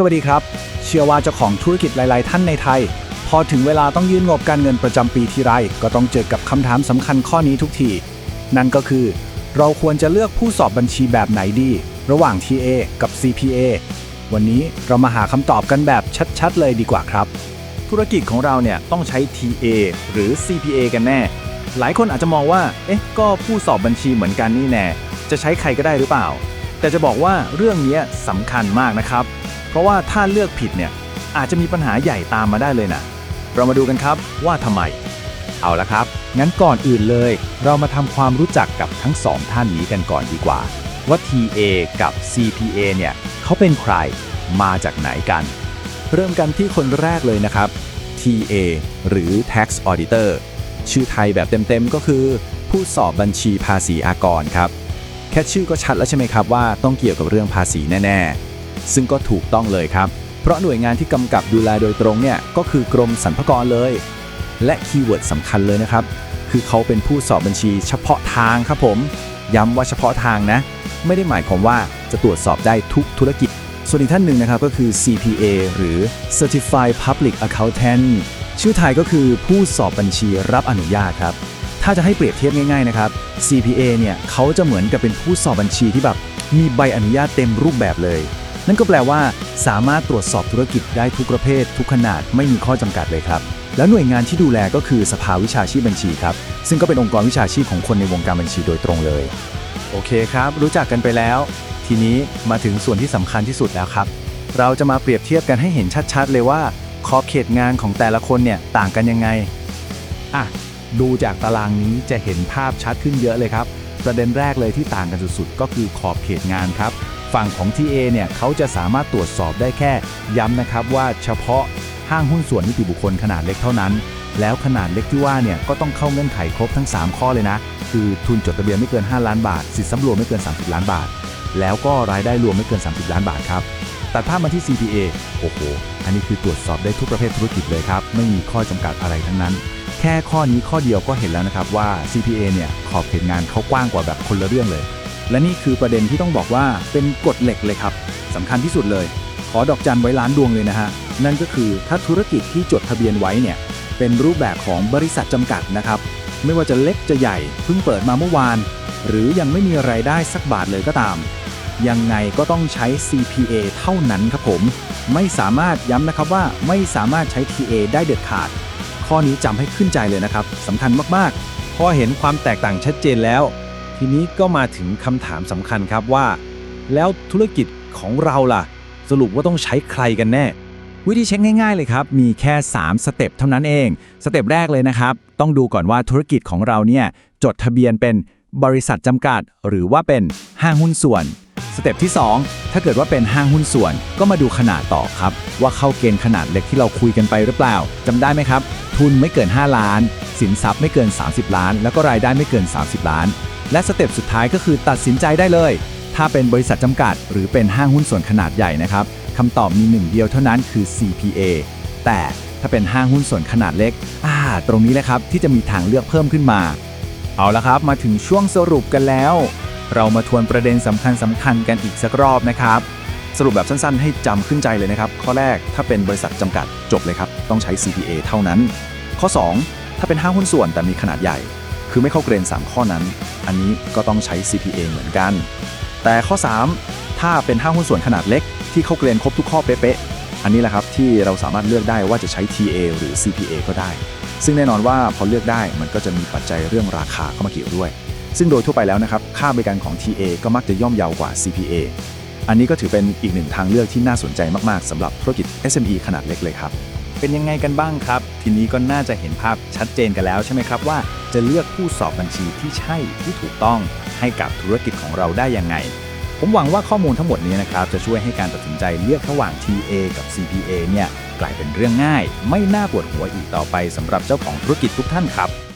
สวัสดีครับ เชื่อว่าเจ้าของธุรกิจหลาย ๆ ท่านในไทย พอถึงเวลาต้องยื่นงบการเงินประจำปีทีไรก็ต้องเจอกับคำถามสำคัญข้อนี้ทุกที นั่นก็คือ เราควรจะเลือกผู้สอบบัญชีแบบไหนดี ระหว่าง TA กับ CPA วันนี้เรามาหาคำตอบกันแบบชัด ๆ เลยดีกว่าครับ ธุรกิจของเราเนี่ยต้องใช้ TA หรือ CPA กันแน่ หลายคนอาจจะมองว่า เอ๊ะ ก็ผู้สอบบัญชีเหมือนกันนี่แน่ จะใช้ใครก็ได้หรือเปล่า แต่จะบอกว่าเรื่องนี้สำคัญมากนะครับ เพราะว่าถ้าเลือกผิดเนี่ยอาจจะมีปัญหาใหญ่ตามมาได้เลยนะเรามาดูกันครับว่าทำไม เอาละครับ งั้นก่อนอื่นเลย เรามาทำความรู้จักกับทั้งสองท่านนี้กันก่อนดีกว่า ว่า TA กับ CPA เนี่ยเขาเป็นใครมาจากไหนกัน เริ่มกันที่คนแรกเลยนะครับ TA หรือ Tax Auditor ชื่อไทยแบบเต็มๆก็คือ ผู้สอบบัญชีภาษีอากรครับ แค่ชื่อก็ชัดแล้วใช่ไหมครับว่าต้องเกี่ยวกับเรื่องภาษีแน่ๆ ซึ่งก็ถูกต้องเลยครับ เพราะหน่วยงานที่กำกับดูแลโดยตรงเนี่ยก็คือกรมสรรพากรเลย และคีย์เวิร์ดสำคัญเลยนะครับ คือเขาเป็นผู้สอบบัญชีเฉพาะทางครับผม ย้ำว่าเฉพาะทางนะ ไม่ได้หมายความว่าจะตรวจสอบได้ทุกธุรกิจ ส่วนอีกท่านหนึ่งนะครับก็คือ CPA หรือ Certified Public Accountant ชื่อไทยก็คือผู้สอบบัญชีรับอนุญาตครับ ถ้าจะให้เปรียบเทียบง่ายๆนะครับ CPA เนี่ยเขาจะเหมือนกับเป็นผู้สอบบัญชีที่แบบมีใบอนุญาตเต็มรูปแบบเลย นั่นก็แปลว่าสามารถตรวจสอบธุรกิจได้ทุกประเภท ทุกขนาดไม่มีข้อจำกัดเลยครับ แล้วหน่วยงานที่ดูแลก็คือสภาวิชาชีพบัญชีครับ ซึ่งก็เป็นองค์กรวิชาชีพของคนในวงการบัญชีโดยตรงเลย โอเคครับ รู้จักกันไปแล้ว ทีนี้มาถึงส่วนที่สำคัญที่สุดแล้วครับ เราจะมาเปรียบเทียบกันให้เห็นชัดๆ เลยว่าขอบเขตงานของแต่ละคนเนี่ยต่างกันยังไงอะดูจากตารางนี้จะเห็นภาพชัดขึ้นเยอะเลยครับ ประเด็นแรกเลยที่ต่างกันสุดๆ ก็คือขอบเขตงานครับ ฝั่งของ TA เนี่ยเขาจะสามารถตรวจสอบได้แค่ ย้ำนะครับว่าเฉพาะห้างหุ้นส่วนนิติบุคคลขนาดเล็กเท่านั้น แล้วขนาดเล็กที่ว่าเนี่ยก็ต้องเข้าเงื่อนไขครบทั้ง 3 ข้อเลยนะ คือทุนจดทะเบียนไม่เกิน 5 ล้านบาท สินสำรวมไม่เกิน 30 ล้านบาท แล้วก็รายได้รวมไม่เกิน 30 ล้านบาทครับตัดภาพมาที่ CPA โอ้โห อันนี้คือตรวจสอบได้ทุกประเภทธุรกิจเลยครับ ไม่มีข้อจำกัดอะไรทั้งนั้น แค่ข้อนี้ข้อเดียวก็เห็นแล้วนะครับว่า CPA เนี่ยขอบเขตงานเขากว้างกว่าแบบคนละเรื่องเลย และนี่คือประเด็นที่ต้องบอกว่าเป็นกฎเหล็กเลยครับสำคัญที่สุดเลย ขอดอกจันไว้ล้านดวงเลยนะฮะ นั่นก็คือถ้าธุรกิจที่จดทะเบียนไว้เนี่ยเป็นรูปแบบของบริษัทจำกัดนะครับ ไม่ว่าจะเล็กจะใหญ่เพิ่งเปิดมาเมื่อวาน หรือยังไม่มีไรายได้สักบาทเลยก็ตาม ยังไงก็ต้องใช้ CPA เท่านั้นครับผม ไม่สามารถย้ำนะครับว่าไม่สามารถใช้ TA ได้เด็ดขาด ข้อนี้จำให้ขึ้นใจเลยนะครับสำคัญมากๆ พอเห็นความแตกต่างชัดเจนแล้ว ทีนี้ก็มาถึงคำถามสำคัญครับว่า แล้วธุรกิจของเราล่ะ สรุปว่าต้องใช้ใครกันแน่ วิธีเช็คง่ายๆเลยครับ มีแค่ 3 สเต็ปเท่านั้นเอง สเต็ปแรกเลยนะครับ ต้องดูก่อนว่าธุรกิจของเราเนี่ยจดทะเบียนเป็นบริษัทจำกัด หรือว่าเป็นห้างหุ้นส่วนสเต็ปที่ 2 ถ้าเกิดว่าเป็นห้างหุ้นส่วน ก็มาดูขนาดต่อครับ ว่าเข้าเกณฑ์ขนาดเล็กที่เราคุยกันไปหรือเปล่าจำได้ไหมครับ ทุนไม่เกิน 5 ล้าน สินทรัพย์ไม่เกิน 30 ล้าน แล้วก็รายได้ไม่เกิน 30 ล้าน และสเต็ปสุดท้ายก็คือตัดสินใจได้เลย ถ้าเป็นบริษัทจำกัด หรือเป็นห้างหุ้นส่วนขนาดใหญ่นะครับคำตอบมีหนึ่งเดียวเท่านั้นคือ CPA แต่ถ้าเป็นห้างหุ้นส่วนขนาดเล็ก อ่า ตรงนี้แหละครับที่จะมีทางเลือกเพิ่มขึ้นมา เอาละครับ มาถึงช่วงสรุปกันแล้ว เรามาทวนประเด็นสำคัญสำคัญกันอีกสักรอบนะครับ สรุปแบบสั้นๆ ให้จำขึ้นใจเลยนะครับ ข้อแรกถ้าเป็นบริษัทจำกัดจบเลยครับ ต้องใช้ CPA เท่านั้น ข้อ 2 ถ้าเป็นห้างหุ้นส่วนแต่มีขนาดใหญ่ คือไม่เข้าเกณฑ์3ข้อนั้น อันนี้ก็ต้องใช้ CPA เหมือนกัน แต่ข้อ 3 ถ้าเป็นห้างหุ้นส่วนขนาดเล็ก ที่เข้าเกณฑ์ครบทุกข้อเป๊ะๆอันนี้แหละครับที่เราสามารถเลือกได้ว่าจะใช้ TA หรือ CPA ก็ได้ ซึ่งแน่นอนว่าพอเลือกได้มันก็จะมีปัจจัยเรื่องราคาเข้ามาเกี่ยวด้วย ซึ่งโดยทั่วไปแล้วนะครับค่าบริการของ TA ก็มักจะย่อมเยาวกว่า CPA อันนี้ก็ถือเป็นอีกหนึ่งทางเลือกที่น่าสนใจมากๆสำหรับธุรกิจ SME ขนาดเล็กเลยครับเป็นยังไงกันบ้างครับ ทีนี้ก็น่าจะเห็นภาพชัดเจนกันแล้วใช่ไหมครับว่า จะเลือกผู้สอบบัญชีที่ใช่ที่ถูกต้องให้กับธุรกิจของเราได้ยังไง ผมหวังว่าข้อมูลทั้งหมดนี้นะครับจะช่วยให้การตัดสินใจเลือกระหว่าง TA กับ CPA เนี่ยกลายเป็นเรื่องง่าย ไม่น่าปวดหัวอีกต่อไปสำหรับเจ้าของธุรกิจทุกท่านครับ